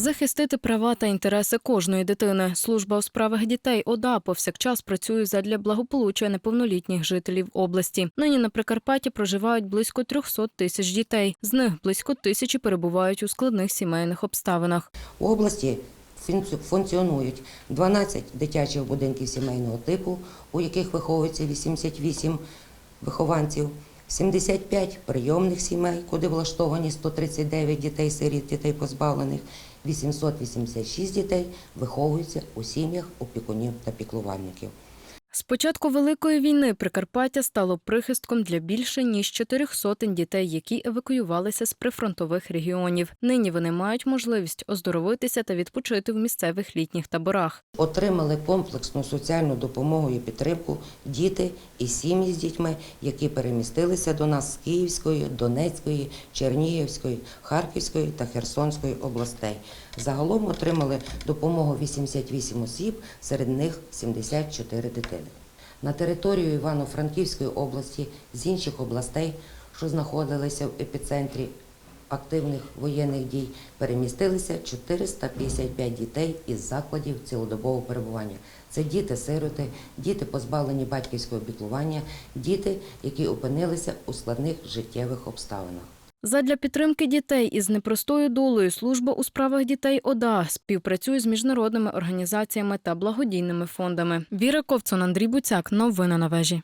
Захистити права та інтереси кожної дитини. Служба у справах дітей ОДА повсякчас працює задля благополуччя неповнолітніх жителів області. Нині на Прикарпатті проживають близько 300 тисяч дітей. З них близько тисячі перебувають у складних сімейних обставинах. У області функціонують 12 дитячих будинків сімейного типу, у яких виховується 88 вихованців, 75 прийомних сімей, куди влаштовані 139 дітей-сиріт, дітей позбавлених, 886 дітей виховуються у сім'ях опікунів та піклувальників. З початку Великої війни Прикарпаття стало прихистком для більше ніж чотирьох сотень дітей, які евакуювалися з прифронтових регіонів. Нині вони мають можливість оздоровитися та відпочити в місцевих літніх таборах. Отримали комплексну соціальну допомогу і підтримку діти і сім'ї з дітьми, які перемістилися до нас з Київської, Донецької, Чернігівської, Харківської та Херсонської областей. Загалом отримали допомогу 88 осіб, серед них 74 дитини. На територію Івано-Франківської області з інших областей, що знаходилися в епіцентрі активних воєнних дій перемістилися 455 дітей із закладів цілодобового перебування. Це діти-сироти, діти позбавлені батьківського піклування, діти, які опинилися у складних життєвих обставинах. Задля підтримки дітей із непростою долею служба у справах дітей ОДА співпрацює з міжнародними організаціями та благодійними фондами. Віра Ковцон, Андрій Буцяк. Новини на вежі.